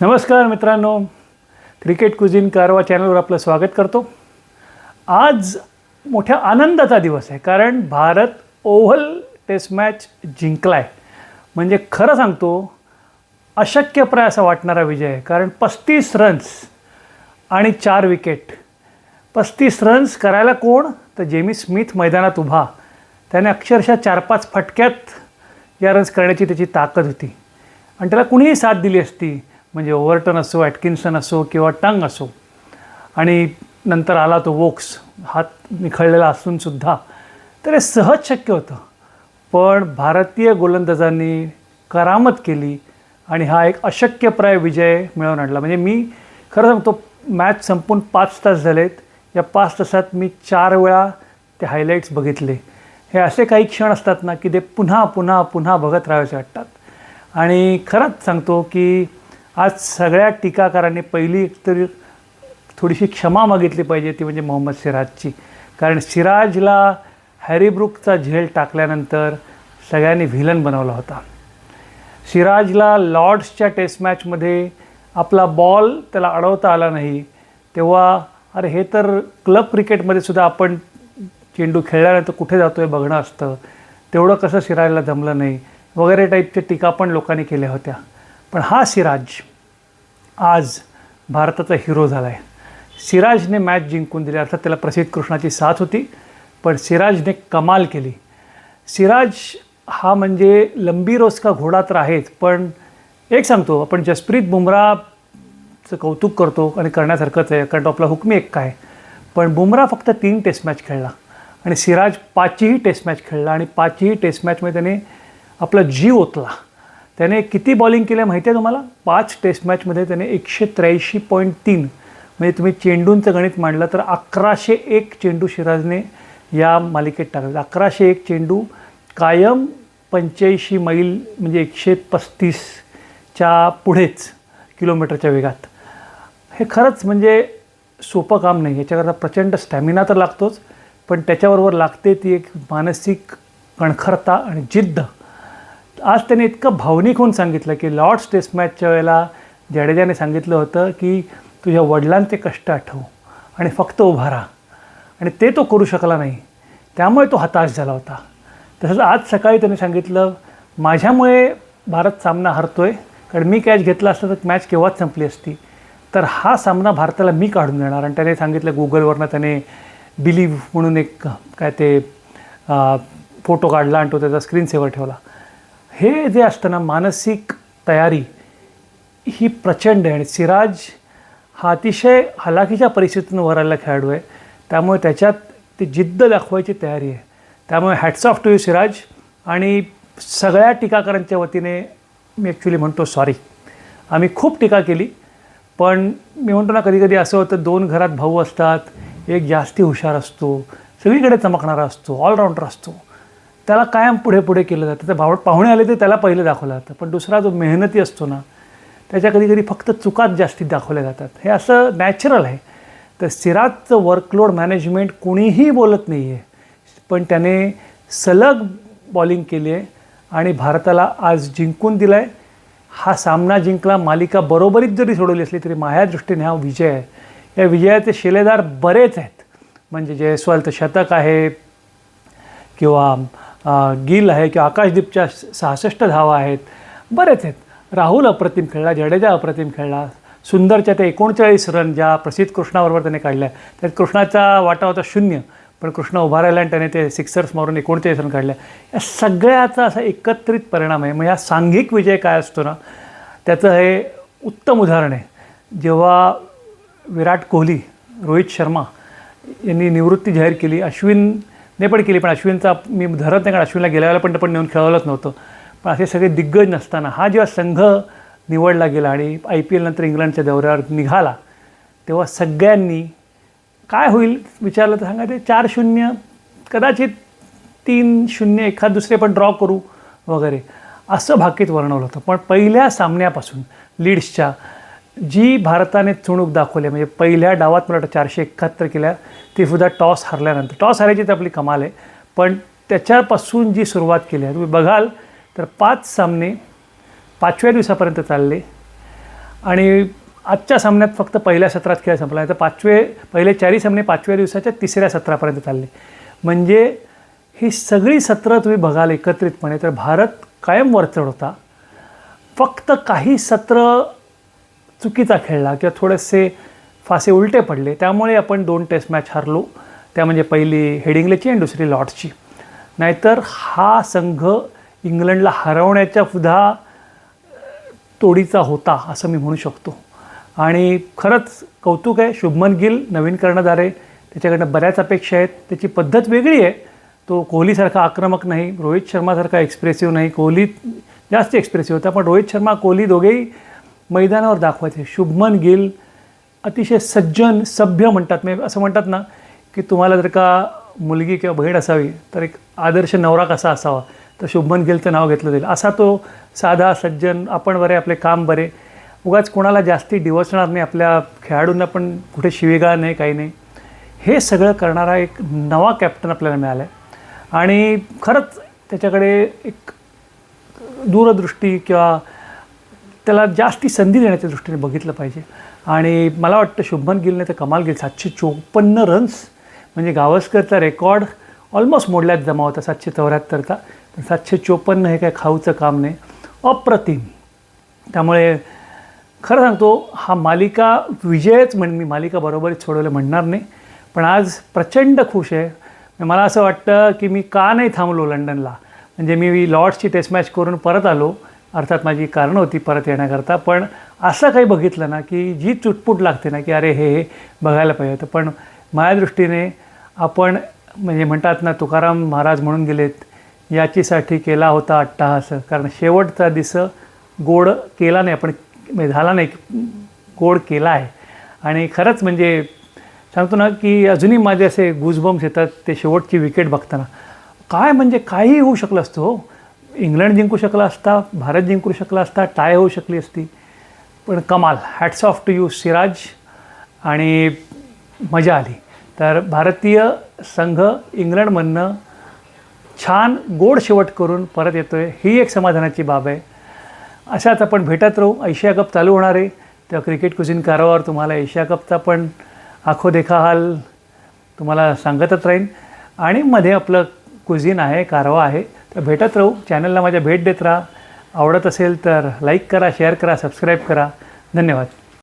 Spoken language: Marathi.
नमस्कार मित्रांनो. क्रिकेट कुझिन कारवा चॅनलवर आपलं स्वागत करतो. आज मोठ्या आनंदाचा दिवस आहे कारण भारत ओव्हल टेस्ट मॅच जिंकला आहे म्हणजे खरं सांगतो अशक्यप्राय असा वाटणारा विजय आहे कारण पस्तीस रन्स आणि चार विकेट पस्तीस रन्स करायला कोण? तर जेमी स्मिथ मैदानात उभा. त्याने अक्षरशः चार पाच फटक्यात या रन्स करण्याची त्याची ताकद होती. आणि त्याला कुणीही साथ दिली असती म्हणजे ओव्हरटन असो ॲटकिन्सन असो किंवा टंग असो. आणि नंतर आला तो वोक्स हात निखळलेला असूनसुद्धा तर हे सहज शक्य होतं. पण भारतीय गोलंदाजांनी करामत केली आणि हा एक अशक्यप्राय विजय मिळवून आणला. म्हणजे मी खरं सांगतो मॅच संपून पाच तास झालेत. या पाच तासात मी चार वेळा ते हायलाईट्स बघितले. हे असे काही क्षण असतात ना की ते पुन्हा पुन्हा पुन्हा बघत राहायचे वाटतात. आणि खरंच सांगतो की आज सगळ्या टीकाकारांनी पहिली तरी थोडीशी क्षमा मागितली पाहिजे ती म्हणजे मोहम्मद सिराजची. कारण सिराजला हॅरीब्रुकचा झेल टाकल्यानंतर सगळ्यांनी व्हिलन बनवला होता. सिराजला लॉर्ड्सच्या टेस्ट मॅचमध्ये आपला बॉल त्याला अडवता आला नाही तेव्हा अरे हे तर क्लब क्रिकेटमध्ये सुद्धा आपण चेंडू खेळल्यानंतर कुठे जातो आहे बघणं असतं. तेवढं कसं सिराजला जमलं नाही. वगैरे टाईपच्या टीका पण लोकांनी केल्या होत्या. पण हा सिराज आज भारताचा हिरो झाला आहे सिराजने मॅच जिंकून दिली अर्थात त्याला प्रसिद्ध कृष्णाची साथ होती पण सिराजने कमाल केली. सिराज हा म्हणजे लंबी रोसका घोडा तर आहेच पण एक सांगतो आपण जसप्रीत बुमराचं कौतुक करतो आणि करण्यासारखंच आहे कारण तो आपला हुकमी एक काय. पण बुमरा फक्त तीन टेस्ट मॅच खेळला आणि सिराज पाचही टेस्ट मॅच खेळला आणि पाचही टेस्ट मॅचमध्ये त्याने आपला जीव ओतला. त्याने किती बॉलिंग केल्या माहिती आहे तुम्हाला? पाच टेस्ट मॅचमध्ये त्याने एकशे त्र्याऐंशी पॉईंट तीन. म्हणजे तुम्ही चेंडूंचं गणित मांडलं तर अकराशे एक चेंडू सिराजने या मालिकेत टाकले. अकराशे एक चेंडू कायम पंच्याऐंशी मैल म्हणजे एकशे पस्तीसच्या पुढेच किलोमीटरच्या वेगात. हे खरंच म्हणजे सोपं काम नाही. याच्याकरता प्रचंड स्टॅमिना तर लागतोच पण त्याच्याबरोबर लागते ती एक मानसिक कणखरता आणि जिद्द. आज त्याने इतकं भावनिक होऊन सांगितलं की लॉर्ड्स टेस्ट मॅचच्या वेळेला जडेजाने सांगितलं होतं की तुझ्या वडिलांचे कष्ट आठव आणि फक्त उभा राहा. आणि ते तो करू शकला नाही. त्यामुळे तो हताश झाला होता. तसंच आज सकाळी त्याने सांगितलं माझ्यामुळे भारत सामना हरतो आहे कारण मी कॅच घेतला असता तर मॅच केव्हाच संपली असती. तर हा सामना भारताला मी काढून देणार. आणि त्याने सांगितलं गुगलवरनं त्याने बिलीव्ह म्हणून एक काय ते फोटो काढला आणि तो त्याचा स्क्रीनसेवर ठेवला. हे जे असतं ना मानसिक तयारी ही प्रचंड आहे. आणि सिराज हा अतिशय हलाखीच्या परिस्थितीतून वर आलेला खेळाडू आहे. त्यामुळे त्याच्यात ती जिद्द दाखवायची तयारी आहे. त्यामुळे hats off to you Siraj. आणि सगळ्या टीकाकारांच्या वतीने मी ॲक्च्युली म्हणतो सॉरी आम्ही खूप टीका केली. पण मी म्हणतो ना कधी कधी असं होतं दोन घरात भाऊ असतात एक जास्ती हुशार असतो सगळीकडे चमकणारा असतो ऑलराऊंडर असतो. त्याला कायम पुढे पुढे केलं जातं. तर भाव पाहुणे आले तर त्याला पहिलं दाखवलं जातं. पण दुसरा जो मेहनती असतो ना त्याच्या कधी कधी फक्त चुकात जास्तीत दाखवल्या जातात. हे असं नॅचरल आहे. तर सिराजचं वर्कलोड मॅनेजमेंट कोणीही बोलत नाही आहे पण त्याने सलग बॉलिंग केली आहे आणि भारताला आज जिंकून दिला आहे हा सामना जिंकला मालिका बरोबरीत जरी सोडवली असली तरी माझ्या दृष्टीने हा विजय आहे. या विजयाचे शिलेदार बरेच आहेत. म्हणजे जयस्वालचं शतक आहे किंवा गिल आहे किंवा आकाशदीपच्या सहासष्ट धावा आहेत. बरेच आहेत. राहुल अप्रतिम खेळला जडेजा अप्रतिम खेळला. सुंदरच्या त्या एकोणचाळीस रन ज्या प्रसिद्ध कृष्णाबरोबर त्याने काढल्या. त्यात कृष्णाचा वाटा होता शून्य पण कृष्ण उभा राहिला आणि त्याने ते सिक्सर्स मारून एकोणचाळीस रन काढल्या. या सगळ्याचा असा एकत्रित परिणाम आहे. मग या सांघिक विजय काय असतो ना त्याचं हे उत्तम उदाहरण आहे. जेव्हा विराट कोहली रोहित शर्मा यांनी निवृत्ती जाहीर केली अश्विन नाही पण केली. पण अश्विनचा मी धरत नाही कारण अश्विनला गेल्या वेळेला पण पण नेऊन खेळवलंच नव्हतं. पण असे सगळे दिग्गज नसताना हा जेव्हा संघ निवडला गेला आणि आय पी एलनंतर इंग्लंडच्या दौऱ्यावर निघाला तेव्हा सगळ्यांनी काय होईल विचारलं तर सांगा ते चार शून्य कदाचित तीन शून्य एखाद दुसरे पण ड्रॉ करू वगैरे. असं भाकीत वर्णवलं होतं. पण पहिल्या सामन्यापासून लीड्सच्या जी भारताने चुणूक दाखवली म्हणजे पहिल्या डावात मला वाटतं चारशे एकाहत्तर केल्या ती सुद्धा टॉस हरल्यानंतर. टॉस हरायची तर आपली कमाल आहे पण त्याच्यापासून जी सुरुवात केली आहे तुम्ही बघाल तर पाच सामने पाचव्या दिवसापर्यंत चालले आणि आजच्या सामन्यात फक्त पहिल्या सत्रात खेळ संपला आहे तर पाचवे पहिले चारही सामने पाचव्या दिवसाच्या तिसऱ्या सत्रापर्यंत चालले. म्हणजे ही सगळी सत्रं तुम्ही बघाल एकत्रितपणे तर भारत कायम वरचढ होता. फक्त काही सत्र चुकीचा खेळला किंवा थोडेसे फासे उलटे पडले त्यामुळे आपण दोन टेस्ट मॅच हरलो. त्या म्हणजे पहिली हेडिंग्लेची आणि दुसरी लॉर्ड्सची नाहीतर हा संघ इंग्लंडला हरवण्याच्या सुद्धा तोडीचा होता असं मी म्हणू शकतो. आणि खरंच कौतुक आहे शुभमन गिल नवीन कर्णधारे त्याच्याकडनं बऱ्याच अपेक्षा आहेत. त्याची पद्धत वेगळी आहे. तो कोहलीसारखा आक्रमक नाही रोहित शर्मासारखा एक्सप्रेसिव्ह नाही. कोहली जास्त एक्सप्रेसिव्ह होता पण रोहित शर्मा कोहली दोघेही मैदानावर दाखवायचे. शुभमन गिल अतिशय सज्जन सभ्य म्हणतात. म्हणजे असं म्हणतात ना की तुम्हाला जर का मुलगी किंवा बहीण असावी तर एक आदर्श नवरा कसा असावा? तर शुभमन गिलचं नाव घेतलं जाईल. असा तो साधा सज्जन आपण बरे आपले काम बरे. उगाच कोणाला जास्ती डिवचणार नाही आपल्या खेळाडूंना पण कुठे शिवेगाळ नाही काही नाही. हे सगळं करणारा एक नवा कॅप्टन आपल्याला मिळाला आहे आणि खरंच त्याच्याकडे एक दूरदृष्टी किंवा त्याला जास्ती संधी देण्याच्या दृष्टीने बघितलं पाहिजे. आणि मला वाटतं शुभमन गिलने तर कमाल गिल सातशे चोपन्न रन्स म्हणजे गावस्करचा रेकॉर्ड ऑलमोस्ट मोडल्यात जमा होता सातशे चौऱ्याहत्तरचा पण सातशे चोपन्न हे काय खाऊचं काम नाही. अप्रतिम. त्यामुळे खरं सांगतो हा मालिका विजयच म्हण मी मालिका बरोबरच सोडवलं म्हणणार नाही. पण आज प्रचंड खुश आहे. मला असं वाटतं की मी का नाही थांबलो लंडनला. म्हणजे मी लॉर्ड्सची टेस्ट मॅच करून परत आलो. अर्थात माझी कारणं होती परत येण्याकरता. पण असं काही बघितलं ना की जी चुटपुट लागते ना की अरे हे हे बघायला पाहिजे होतं. पण माझ्या दृष्टीने आपण म्हणजे म्हणतात ना तुकाराम महाराज म्हणून गेलेत याचीसाठी केला होता अट्टाहास. कारण शेवटचा दिस गोड केला नाही आपण म्हणजे झाला नाही गोड केला आहे. आणि खरंच म्हणजे सांगतो ना की अजूनही माझे असे गुजबम्स येतात ते शेवटची विकेट बघताना. काय म्हणजे काहीही होऊ शकलं असतं हो. इंग्लंड जिंकू शकला असता भारत जिंकू शकला असता टाय होऊ शकली असती. पण कमाल. Hats off to you Siraj आणि मजा आली. तर भारतीय संघ इंग्लंडमधनं छान गोड शेवट करून परत येतो आहे ही एक समाधानाची बाब आहे. अशाच आपण भेटत राहू. एशिया कप चालू होणार आहे. तेव्हा क्रिकेट कुझिन कारवावर तुम्हाला एशिया कपचा पण आखो देखा हाल तुम्हाला सांगतच राहीन. आणि मध्ये आपलं कुझिन आहे कारवा आहे. तर भेटत राहू. चॅनलला माझ्या भेट देत राहा. आवडत असेल तर लाईक करा शेअर करा सबस्क्राईब करा. धन्यवाद.